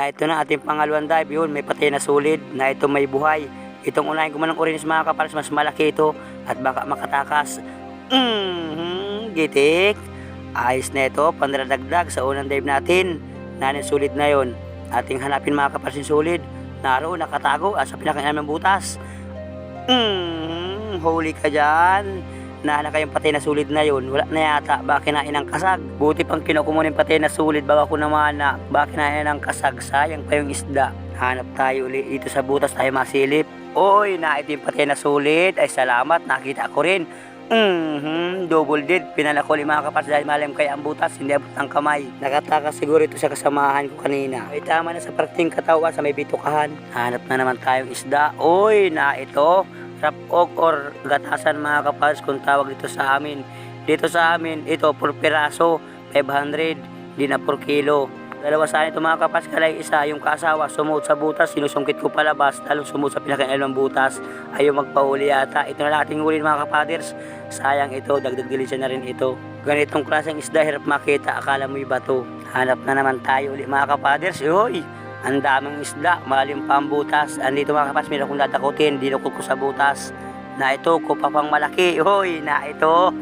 na ito na ating pangalawang dive. Yun, may patay na solid na ito may buhay. Itong unahin ko man ng orinis mga kapares, mas malaki ito at baka makatakas. Mm-hmm, gitik. Ayos na ito, pandaradagdag sa unang dive natin. Nanin solid na yon. Ating hanapin mga kapares yung solid. Naroon, nakatago ah, sa pinakainan ng butas. Mm, huli ka dyan. Nahanap kayong patay na sulit na yun. Wala na yata. Baka kinain ng kasag. Buti pang kinukuha ng patay na sulit bago ako naman na baka kinain ng kasag. Sayang pa yung isda. Hanap tayo ulit dito sa butas tayo masilip. Oy, na ito yung patay na sulit. Ay salamat, nakita ko rin. Mhm, double dead. Pinala ko lima kapas dahil malam kay ang butas, hindi abot ng kamay. Nakatakas siguro ito sa kasamahan ko kanina. Ay tama na sa parting katawan sa may bitukahan. Hanap na naman tayong isda. Oy, na ito. Rapog or gatasan mga kapas kung tawag dito sa amin. Dito sa amin, ito per piraso, 500, di na per kilo. Dalawa sa ito mga kapas, kalay isa, yung kasawa, sumuot sa butas, sinusungkit ko palabas, talong sumuot sa pinakain ng butas, ayaw magpahuli yata. Ito na ating huli mga kapaders. Sayang ito, dagdag dilisya na rin ito. Ganitong klaseng isda, hirap makita, akala mo iba to. Hanap na naman tayo ulit mga kapaders. Uy, ang daming isda, malalim pa ang butas. Andito mga kapas, meron kong dadakutin, dinukot ko sa butas. Na ito, kupa pang malaki. Uy, na ito.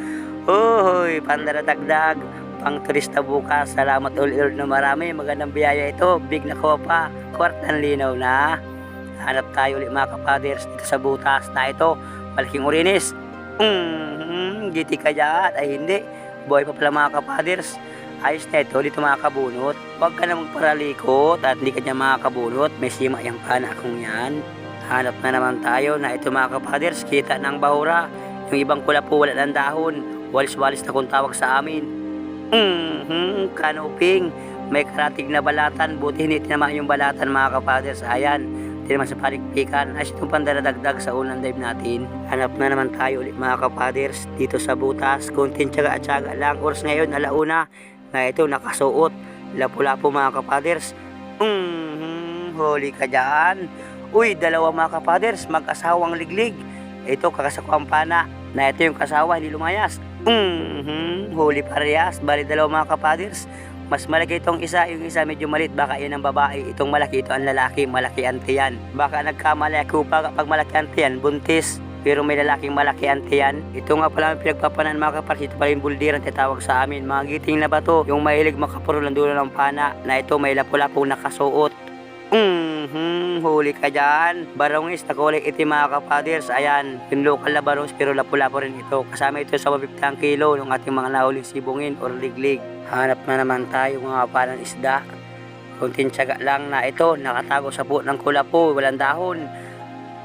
Uy, pandaradagdag. Pang turista bukas. Salamat ulit na marami. Magandang biyaya ito. Big na kopa. Kwartang linaw na. Hanap tayo ulit mga kapaders dito sa butas na ito. Malaking urinis. Mm, giti ka dyan. Ay hindi. Buhay pa pala mga kapaders. Ayos na ito, dito makakabunot. Huwag ka na magparalikot at hindi ka niya makakabunot. May sima yung pana akong yan. Hanap na naman tayo na ito mga kapaders, kita ng bahura. Yung ibang kula po wala ng dahon. Walis-walis na kung tawag sa amin. Mm-hmm, kanuping. May karatig na balatan. Buti hindi tinama yung balatan mga kapaders. Ayan, hindi naman sa paligpikan. As itong pandaradagdag sa unang dive natin. Hanap na naman tayo ulit mga kapaders dito sa butas. Kunting tsaga at tsaga lang. Oras ngayon, alauna na ito nakasuot. Lapu-lapu mga kapaders. Mm-hmm, huli ka dyan. Uy, dalawa mga kapaders, mag-asawang liglig. Ito, kakasakuang pana. Na ito yung kasawa, hindi lumayas. Mm-hmm, huli parehas. Bali, dalawa mga kapaders. Mas malaki itong isa, yung isa medyo malit. Baka yun ang babae, itong malaki, ito ang lalaki. Malaki ante yan. Baka nagkamali ako pa kapag malaki ante yan, buntis. Pero may lalaking malaki ante yan. Ito nga pala ang pinagpapanan mga kapaders. Ito pala yung buldiran tawag sa amin. Mga giting na ba to? Yung mahilig makapuro ng dulo ng pana. Na ito may lapu-lapu nakasuot. Mm-hmm, huli ka dyan. Barongis na kulay itim mga kapaders. Ayan, yung local na barongis pero lapu-lapu rin ito. Kasama ito sa 150 ang kilo ng ating mga nahuling sibungin or liglig. Hanap na naman tayo mga palang isda. Kunting tiyaga lang na ito, nakatago sa buot ng kulapo, walang dahon.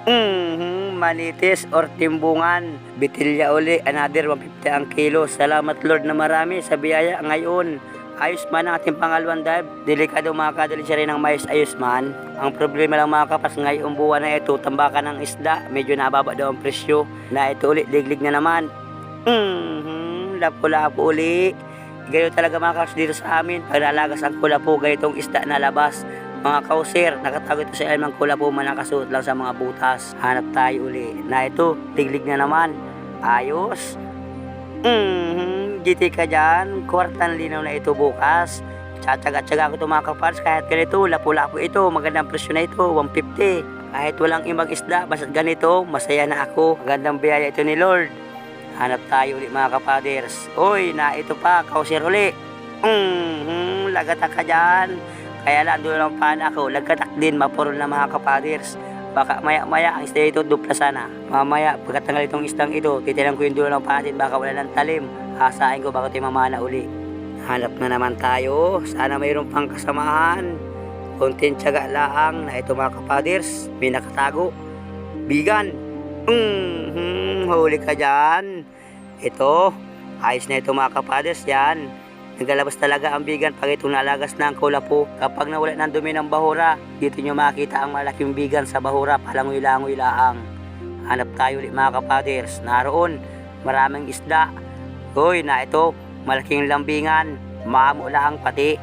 Mm-hmm, manitis or timbungan. Bitilya uli, another 150 ang kilo. Salamat Lord na marami sa biyaya ngayon. Ayos man ang ating pangalawang dive. Delikado makakadali siya rin ng mais ayos man. Ang problema lang mga kapas ngayong buwan na ito, tambakan ng isda. Medyo nababa daw ang presyo. Na ito ulit, liglig na naman. Mm-hmm, lapo-lapo uli. Gayo talaga mga kapas dito sa amin. Pag nalagas ang kulapo, gayotong isda na labas. Mga kauser, nakatago ito sa ilmang kulapo man nakasuot lang sa mga butas. Hanap tayo uli. Na ito, liglig na naman. Ayos. Mm-hmm, GT ka dyan. Kwartan linaw na ito bukas. Tsatsaga-tsaga ko ito mga kapars. Kahit ganito, lapu-lapu ito. Magandang presyo na ito, 150. Kahit walang ibang isda, basta't ganito, masaya na ako. Magandang biyaya ito ni Lord. Hanap tayo ulit mga kapaders. Uy, na ito pa, kausir uli. Mm-hmm, lagatak ka dyan. Kaya lang, doon lang pana ako. Lagatak din, mapurol na mga kapaders. Baka maya-maya ang isda ito dupla sana. Mamaya, pagkatanggal itong isdang ito, titilang ko yung dulo ng patin, baka wala ng talim. Hasain ko baka ito mamana uli. Hanap na naman tayo. Sana mayroon pang kasamahan. Konting tiyaga laang na ito mga kapaders. May nakatago. Bigan. Mm-hmm, huli ka dyan. Ito, ayos na ito mga kapaders yan. Naglalabas talaga ang bigan pag itong nalagas na ang kulapo. Kapag nawala ng dumi ng bahura, dito nyo makita ang malaking bigan sa bahura, palangoy-langoy laang. Hanap tayo ulit mga kapaders. Naroon, maraming isda. Hoy, na ito, malaking lambingan. Maamo lang pati.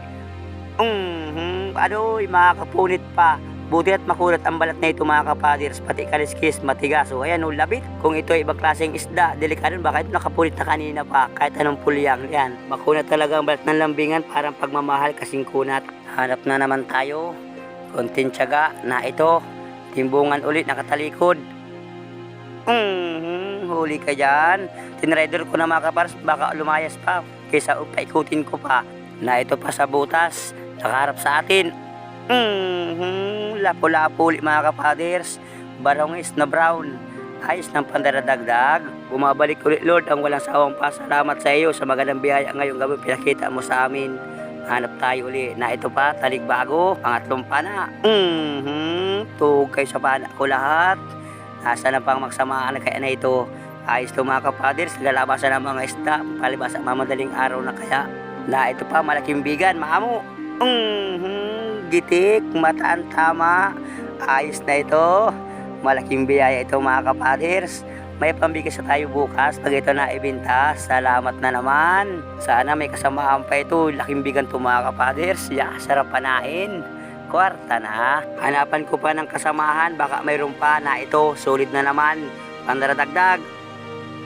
Mm-hmm, adoy, mga kapunit pa. Buti at makulat ang balat na ito mga kapaders, pati kaliskis, matigas. O ayan, oh, labit. Kung ito ay ibang klaseng isda, delikado baka ito nakapulit na kanina pa, kahit anong pulyang. Yan, makunat talaga ang balat ng lambingan, parang pagmamahal kasing kunat. Hanap na naman tayo. Konting tiyaga na ito. Timbungan ulit nakatalikod. Mm, huli ka dyan. Tinrider ko na mga kapars, baka lumayas pa. Kaysa paikutin ko pa. Na ito pa sa butas. Nakaharap sa atin. Mm, lapo-lapo ulit mga kapaders. Barongis na brown. Ayos ng pandaradagdag. Bumabalik ulit Lord ang walang sawang pasalamat sa iyo sa magandang biyaya ngayong gabi pinakita mo sa amin. Hanap tayo uli na ito pa, taligbago, pangatlong pana. Mm-hmm. Tug kayo sa pana ko lahat. Nasa na pang magsamaan na kaya na ito. Ayos to mga kapaders, nagalabasan ng mga isda, palibas ang mamadaling araw na kaya. Na ito pa, malaking bigan, maamo. Mm-hmm. Gitik, mataan tama. Ayos na ito. Malaking biyaya ito mga kapaders. May pambigas na tayo bukas pag ito na ibinta. Salamat na naman. Sana may kasamaan pa ito. Laking bigan to mga kapaders. Ya, sarap panain. Kwarta na. Hanapan ko pa ng kasamahan. Baka mayroon pa na ito. Solid na naman. Pandaradagdag.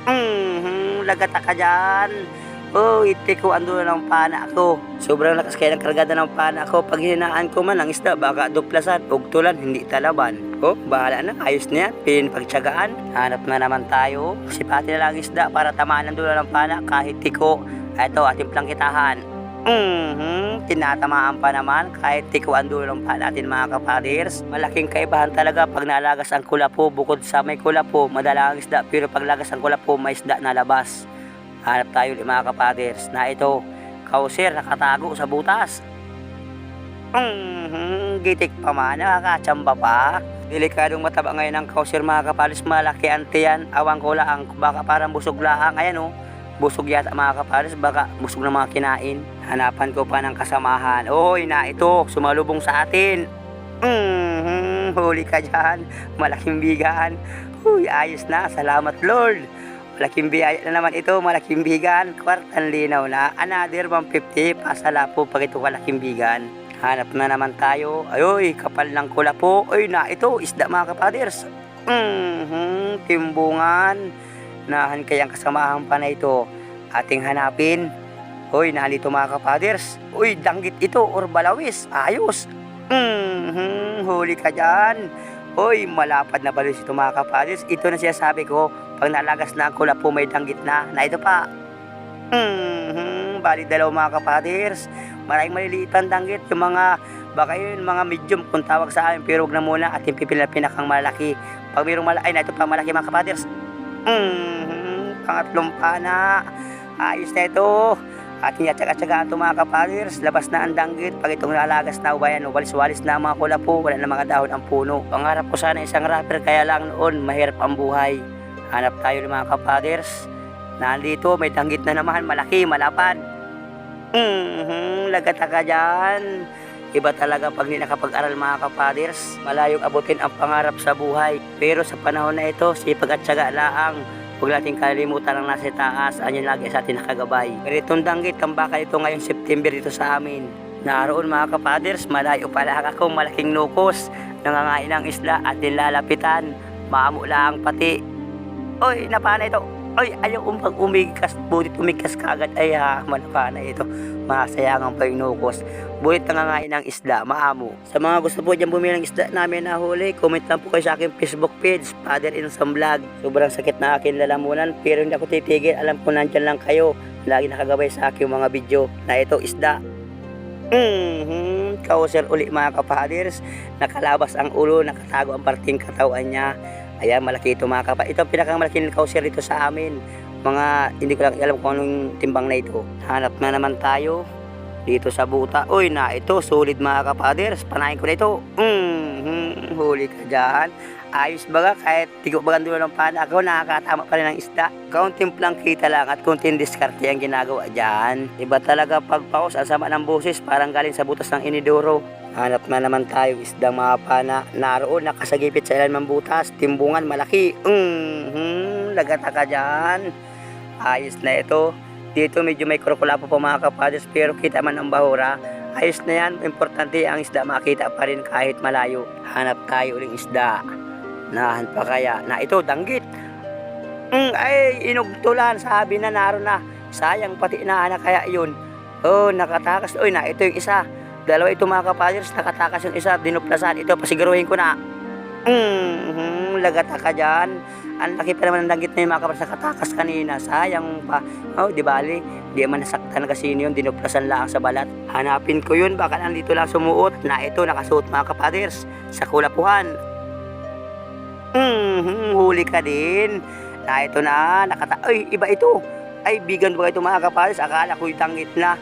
Mm-hmm, lagata ka dyan. Oh, iti ko ando na ng pana ko. Sobrang lakas kaya ng kargada ng pana ko. Pag hinaan ko man ang isda, baka duplasan, ugtulan, hindi talaban. Oh, bahala na, ayos na yan. Pinpagtsagaan. Hanap na naman tayo. Sipati na lang isda para tamaan ng dulo ng pana kahit tiko. Ito, ating plangkitahan. Mm-hmm, tinatamaan pa naman kahit tiko ang dulo ng pana natin mga kapaders. Malaking kaibahan talaga pag nalagas ang kulapo bukod sa may kulapo, madala ang isda pero pag lagas ang kulapo, may isda na labas. Hanap tayo mga kapaders na ito, kauser nakatago sa butas. Mm-hmm, gitik pa man, nakakatsamba pa. Delikadong mataba ngayon ang kauser mga kapaders, malaki ante yan. Awang ko lang, baka parang busog laang. Ayan oh, busog yata mga kapaders, baka busog na mga kinain. Hanapan ko pa ng kasamahan. Oy na ito, sumalubong sa atin. Mm-hmm, huli ka dyan, malaking bigan. Uy, ayos na, salamat Lord. Malaking biyaya na naman ito, malaking bigan. Kwartang linaw na. Another 150, pasala po pag ito malaking bigan. Hanap na naman tayo. Ayoy, kapal ng kula po. Ay na, ito, isda mga kapaders. Mm-hmm, timbungan. Nahan kayang kasamahan pa na ito. Ating hanapin. Uy, nalito mga kapaders. Uy, danggit ito or balawis. Ayos. Mm-hmm, huli ka dyan. Uy, malapad na balis ito mga kapaders. Ito na siya sabi ko. Pag nalagas na ang kula po may danggit na. Na ito pa. Mm-hmm, bali dalaw mga kapaders. Maraming maliliit pang danggit. Yung mga, baka yun, mga medium kung tawag sa amin. Pero huwag na muna at yung pipil na pinakang malaki. Pag mayroong malaki, na ito pa malaki mga kapaders. Mm-hmm, pangatlong pana. Ayos na ito. At tinatsaga-tsagaan ito mga kapaders. Labas na ang danggit. Pag itong nalagas na ubayan, walis-walis na ang mga kula po. Wala na mga dahon ang puno. Pangarap ko sana isang rapper kaya lang noon mahirap ang buhay. Hanap tayo ng mga kapaders. Nandito, may danggit na naman. Malaki, malapad. Mm-hmm, lagata ka dyan. Iba talaga pag hindi nakapag-aral mga kapaders. Malayong abutin ang pangarap sa buhay. Pero sa panahon na ito, sipag at syaga laang. Huwag natin kalimutan ang nasa taas. Anyan lagi sa atin nakagabay. Ganitong danggit, tambakal ito ngayong September dito sa amin. Naroon mga kapaders, malayo pala ako malaking nukos. Nangangain ng isla at nilalapitan. Maamo lang pati. Oy, napana ito. Oy, ayaw umpag umigkas. Butit umigkas kagad. Ay ha, malapana ito. Masayangan pa yung nukos. Bulit nangangain ng isda, maamo. Sa mga gusto po dyan bumili ng isda namin na huli, comment lang po kayo sa aking Facebook page, Father in some vlog. Sobrang sakit na akin lalamunan, pero hindi ako titigil. Alam ko nandyan lang kayo. Lagi nakagabay sa aking mga video na ito isda. Mm-hmm. Kauser uli mga kapaders. Nakalabas ang ulo, nakatago ang parting katawan niya. Ayan, malaki ito mga kapa. Ito ang pinakamalaking kauser dito sa amin. Mga, hindi ko lang alam kung anong timbang na ito. Hanap na naman tayo dito sa buta. Uy, na ito, solid mga kapaders. Panahin ko na ito. Mm-hmm. Huli ka dyan. Ayos baga, kahit tigo bagang dulo ng pana, ako nakakatama pa rin ng isda. Kaunting lang lang at kaunting diskarte ang ginagawa dyan. Iba talaga pagpaus, ang sama ng boses, parang galing sa butas ng inidoro. Hanap na naman tayo isda mga pana. Naroon, nakasagipit sa ilan ng butas, timbungan, malaki. Mm-hmm. Lagata ka dyan. Ayos na ito. Dito medyo may krokula po mga kapadres, pero kita man ang bahura. Ayos na yan, importante ang isda makita pa rin kahit malayo. Hanap tayo uling isda. Nahan pa kaya na ito, danggit. Mm, ay, inugtulan, sabi na naroon na. Sayang pati na kaya yun. Oh, nakatakas. Uy, na ito yung isa. Dalawa ito mga kapaders, nakatakas yung isa, dinuplasan. Ito, pasiguruhin ko na. Mm, lagata ka dyan. Ang laki pa naman ng danggit na yung mga kapaders nakatakas kanina. Sayang pa. Oh, di bali. Di man nasaktan kasi yun, dinuplasan lang sa balat. Hanapin ko yun, baka nandito lang sumuot na ito, nakasuot mga kapaders sa kulapuhan. Hmm, huli ka din. Na ito na, nakata... Ay, iba ito. Ay, bigan ba ito mga kapares? Akala ko'y tangit na.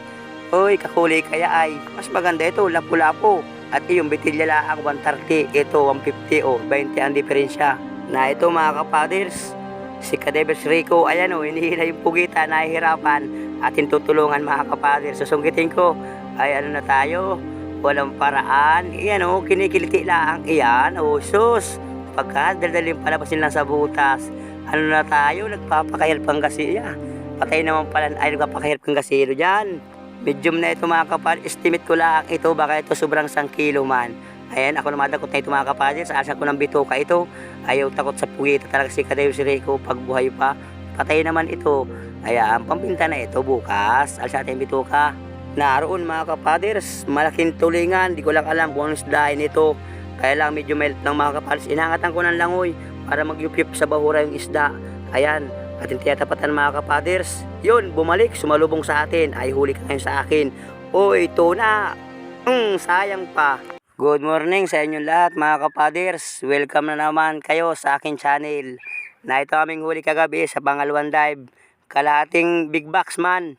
Uy, kakuli kaya ay. Mas maganda ito, lapu-lapo. At yung bitilya lang 130, ito 150 o 20 ang diferensya. Na ito mga kapaders, si Kadebes Rico, ayan o, hinihila yung pugita, nahihirapan. Atin tutulungan mga kapaders. Susungkitin ko, ay ano na tayo, walang paraan. Iyan o, kinikiliti lang. Iyan, o, sus. Pagka daldalin palabasin lang sa butas. Ano na tayo, nagpapakahirap ang gasiya. Patay naman pala, ay nagpapakahirap ang gasiro dyan. Medium na ito mga kapal, estimate ko lang ito, baka ito sobrang 1 kilo man. Ayan, ako naman takot na ito mga kapal, sa asa ko ng bituka ito. Ayaw takot sa pugita talaga si Kadeo si Rico pag buhay pa. Patay naman ito. Ayan, pampinta na ito bukas. Alsa ating bituka. Naroon mga kapaders, malaking tulingan, di ko lang alam kung anong isdahin ito. Kaya lang medyo melt ng mga kapaders. Inangatan ko ng langoy para magyupyup sa bahura yung isda. Ayan, ating tiyatapatan mga kapaders. Yun, bumalik, sumalubong sa atin. Ay, huli ka ngayon sa akin. Uy, tuna. Hmm, sayang pa. Good morning sa inyong lahat mga kapaders. Welcome na naman kayo sa akin channel. Na ito aming huli kagabi sa pangalawang dive. Kalahating big box man.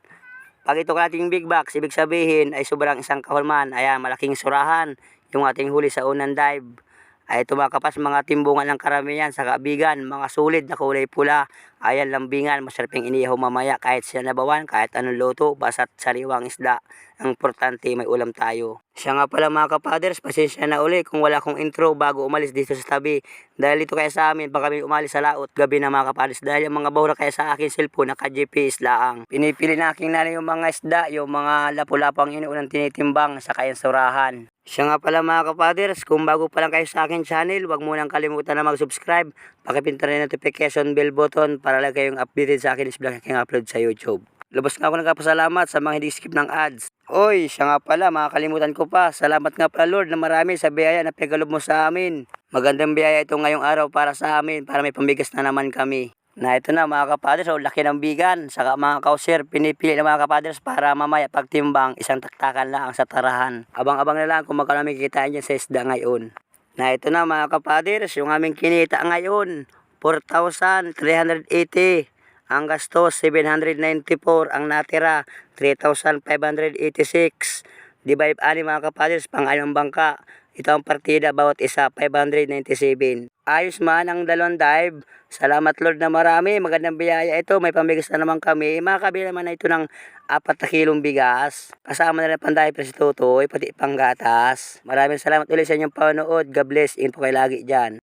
Pag ito kalating big box, ibig sabihin ay sobrang isang kahulman. Ayan, malaking surahan yung ating huli sa unang dive. Ay ito mga timbungan ng karamihan sa kabigan, mga sulit na kulay pula. Ayan, lambingan, masarap yung inihaw mamaya kahit siya nabawan, kahit anong luto, basta't sariwang isda. Ang importante, may ulam tayo. Siya nga pala mga kapaders, pasensya na uli kung wala akong intro bago umalis dito sa tabi. Dahil dito kaya sa amin, baka kami umalis sa laot gabi na mga kapaders. Dahil yung mga bahura kaya sa akin cellphone, naka-GPS laang. Pinipili na aking nanay yung mga isda, yung mga lapu-lapang inuunang tinitimbang sa kayang surahan. Siya nga pala mga kapaders, kung bago pa lang kayo sa akin channel, huwag mo nang kalimutan na mag-subscribe. Pakipinta rin notification bell button para lang kayong updated sa akin is vlog aking upload sa YouTube. Lubos nga ako nagpapasalamat sa mga hindi skip ng ads. Oy, siya nga pala, makakalimutan ko pa. Salamat nga pala Lord na marami sa biyaya na pagalob mo sa amin. Magandang biyaya ito ngayong araw para sa amin, para may pambigas na naman kami. Na ito na mga kapaders, oh, laki ng bigan. Saka mga kauser, pinipili ng mga kapaders para mamaya pagtimbang, isang taktakan lang sa tarahan. Abang-abang na lang kung magkano may kikitain dyan sa isda ngayon. Na ito na mga kapaders, yung aming kinita ngayon, 4,380. Ang gastos, 794. Ang natira, 3,586. Divide ani mga kapaders, pang anong bangka. Ito ang partida, bawat isa, 597. Ayos man ang dalawang dive. Salamat Lord na marami. Magandang biyaya ito. May pambigas na naman kami. Makakabila naman na ito ng 4 na kilong bigas. Kasama na rin pandahay pa si Tutoy, pati panggatas. Maraming salamat ulit sa inyong panonood. God bless. Ingat po kayo lagi dyan.